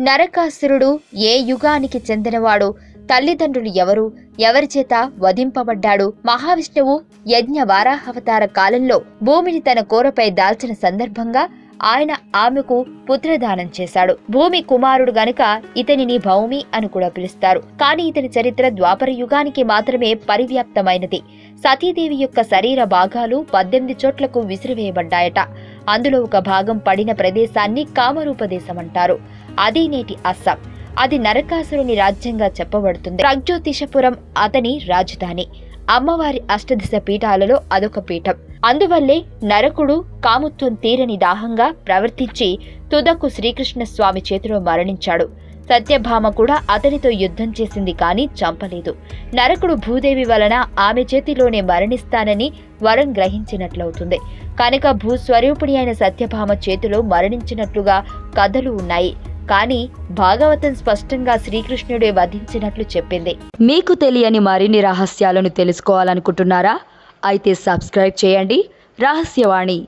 నరకాసురుడు ఏ యుగానికి చెందినవాడు? తల్లిదండ్రులు ఎవరు? ఎవరి చేత వధింపబడ్డాడు? మహావిష్ణువు యజ్ఞ వారాహవతార కాలంలో భూమిని తన కోరపై దాల్చిన సందర్భంగా ఆయన ఆమెకు పుత్రదానం చేశాడు. భూమి కుమారుడు గనుక ఇతనిని భౌమి అని కూడా పిలుస్తారు. కానీ ఇతని చరిత్ర ద్వాపర యుగానికి మాత్రమే పరివ్యాప్తమైనది. సతీదేవి యొక్క శరీర భాగాలు పద్దెనిమిది చోట్లకు విసిరివేయబడ్డాయట. అందులో ఒక భాగం పడిన ప్రదేశాన్ని కామరూపదేశం అంటారు. అది నేటి అస్సాం. అది నరకాసురుని రాజ్యంగా చెప్పబడుతుంది. ప్రజ్యోతిషపురం అతని రాజధాని. అమ్మవారి అష్టదిశ పీఠాలలో అదొక పీఠం. అందువల్లే నరకుడు కాముత్వం తీరని దాహంగా ప్రవర్తించి తుదకు శ్రీకృష్ణ స్వామి చేతిలో మరణించాడు. సత్యభామ కూడా అతనితో యుద్ధం చేసింది కానీ చంపలేదు. నరకుడు భూదేవి వలన ఆమె చేతిలోనే మరణిస్తానని వరం గ్రహించినట్లవుతుంది. కనుక భూస్వరూపిణి అయిన సత్యభామ చేతిలో మరణించినట్లుగా కథలు ఉన్నాయి. కానీ భాగవతం స్పష్టంగా శ్రీకృష్ణుడే వధించినట్లు చెప్పింది. మీకు తెలియని మరిన్ని రహస్యాలను తెలుసుకోవాలనుకుంటున్నారా? అయితే సబ్స్క్రైబ్ చేయండి. రహస్యవాణి